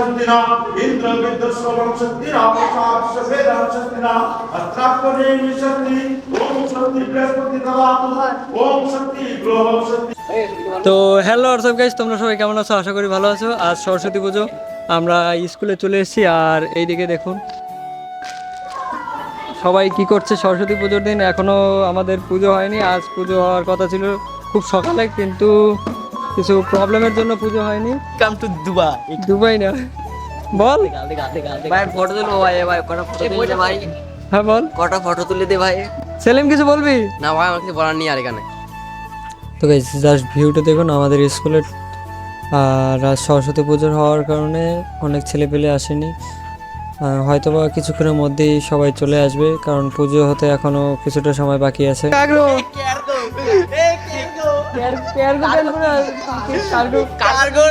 शक्तिना इंद्र विद्रश्रवण शक्तिना वशाक्ष वेदन शक्तिना अस्त्रात्मनेमि शक्ति ओम शक्ति बृहस्पति ददातु ओम शक्ति ग्रह शक्ति তো হ্যালো হোয়াটসঅ্যাপ গাইস তোমরা সবাই কেমন আছো আশা করি ভালো আছো আজ সরস্বতী পুজো আমরা স্কুলে চলে এসেছি আর এইদিকে দেখুন সবাই কি করছে সরস্বতী পুজোর দিন এখনো আমাদের পুজো হয়নি আজ পুজো হওয়ার কথা ছিল খুব সকালে কিন্তু কিছু প্রবলেমের জন্য পুজো হয়নি। Come to Dubai. দুবাই না। বল। ভাই ফটো তুলো ভাই ভাই কটা ফটো তুলে দে ভাই? হ্যাঁ বল। কটা ফটো তুলে দে ভাই? সেলিম কিছু বলবি? না ভাই আমার কিছু বলার নেই আর এখানে। তো গাইজ জাস্ট ভিউটা দেখুন আমাদের স্কুলের আর সরস্বতী পুজোর হওয়ার কারণে অনেক ছেলেপেলে আসেনি। আহ, হয়তোবা কিছুক্ষণের মধ্যেই সবাই চলে আসবে কারণ পুজো হতে এখনও কিছুটা সময় বাকি আছে। কার্গো।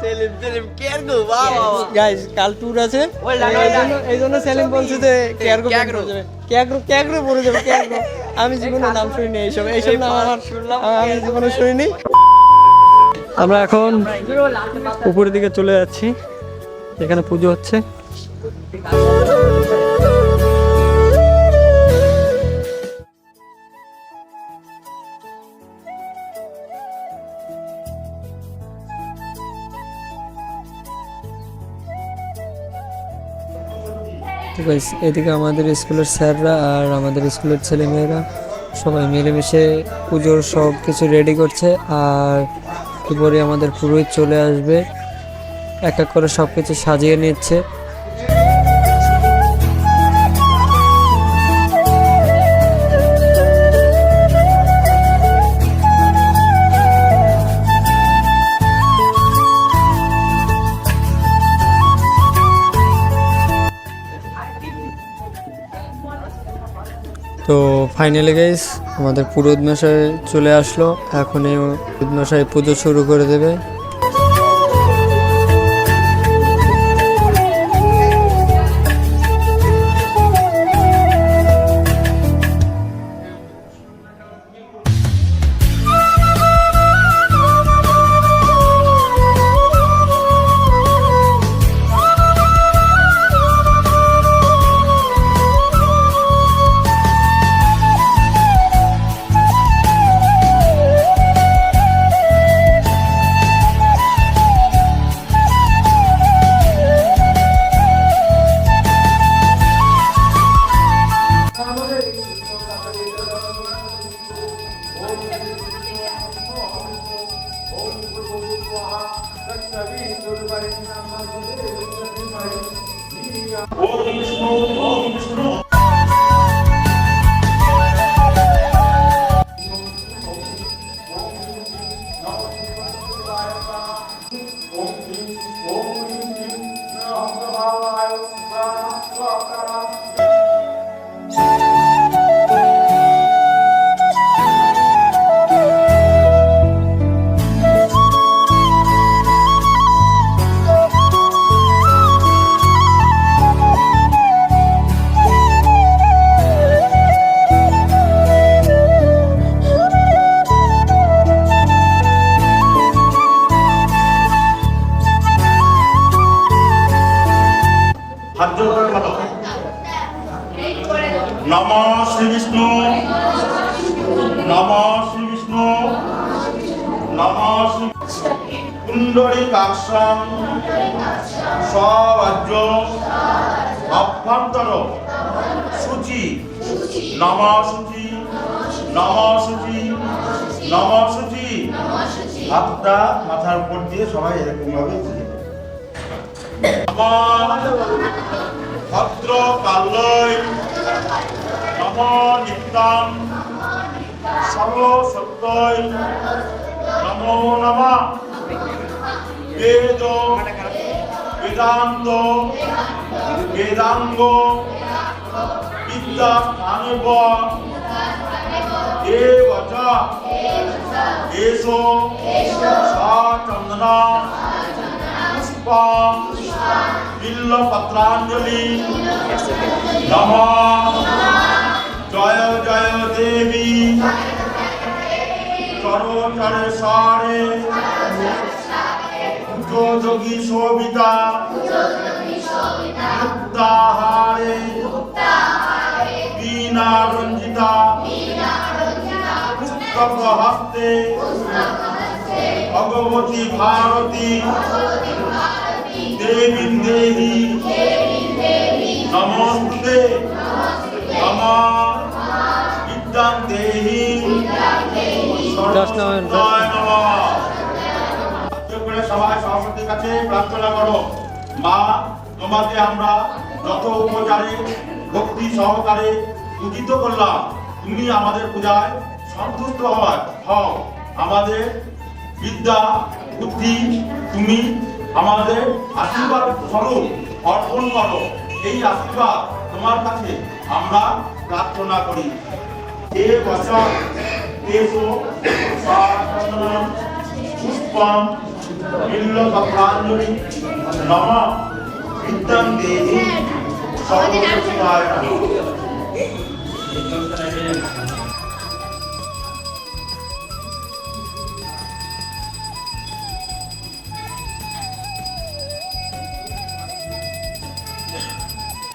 সেলিম সেলিম বাহ গাইজ কাল ট্যুর আছে। এই জন্য- সেলিম বলছে যে। পড়ে যাবে। পড়ে ক্যাগরো আমি জীবনে নাম শুনিনি এইসব। এইসব নাম আমার শুনলাম। আমি জীবনে শুনিনি। আমরা এখন উপরের দিকে চলে যাচ্ছি। এখানে পুজো হচ্ছে। তো এদিকে আমাদের স্কুলের স্যাররা আর আমাদের স্কুলের ছেলেমেয়েরা সবাই মিলেমিশে পুজোর সব কিছু রেডি করছে আর এরপরে আমাদের পুরোহিত চলে আসবে। এক এক করে সব কিছু সাজিয়ে নিচ্ছে। তো ফাইনালি গাইস আমাদের পুরোহিত মশাই চলে আসলো। এখন এই মশাই পুজো শুরু করে দেবে। О, Вишну, о, Вишну, হাত জোর করে বলো নম শ্রী বিষ্ণু। নম শ্রী বিষ্ণু। নম শ্রী কুণ্ডলী কাক্ষাং স্বরাজ্য। অভ্যন্তর। সূচি। নম সূচি। নম সূচি। নম সূচি। হাতটা মাথার উপর দিয়ে সবাই এরকম ভাবে বুঝে আমার ভদ্র কাল্যই নম নিত্যাম সর্বসত্যই নমো নমঃ বেদ বেদান্ত বেদাঙ্গ বিদ্যা স্থানেব দেব চ এসো সচন্দনা পুষ্পম বিল্লপত্রাঞ্জলি নম। জয় জয় দেবী। চরচরে সারে যোগী শোভিতা। মুক্তাহারে। বীণা রঞ্জিতা পুস্তক হস্তে ভগবতী ভারতী। দেবী দেহি নমস্তে। নমা। বিদ্যাং দেহি। নম্বর। নমঃ। করে সবাই সরস্বতীর কাছে প্রার্থনা করো। মা তোমাকে আমরা যত উপচারে ভক্তি সহকারে পূজিত করলাম তুমি আমাদের পূজায় সন্তুষ্ট হওয়ার হও। আমাদের বিদ্যা বুদ্ধি তুমি আমাদের আশীর্বাদ স্বরূপ, অর্পণ করো। এই আশীর্বাদ তোমার কাছে আমরা প্রার্থনা করি। এ বছর সাধনম পুষ্পম বিল্লপত্রাঞ্জলি নম, বিদ্যাং দেহি সর্বসুখায়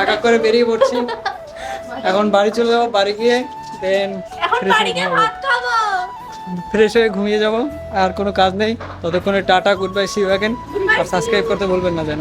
এক এক করে বেরিয়ে পড়ছি। এখন বাড়ি চলে যাব বাড়ি গিয়ে দেন ফ্রেশ হয়ে ঘুমিয়ে যাব আর কোনো কাজ নেই। ততক্ষণে tata good bye see again আর সাবস্ক্রাইব করতে বলবেন না যেন।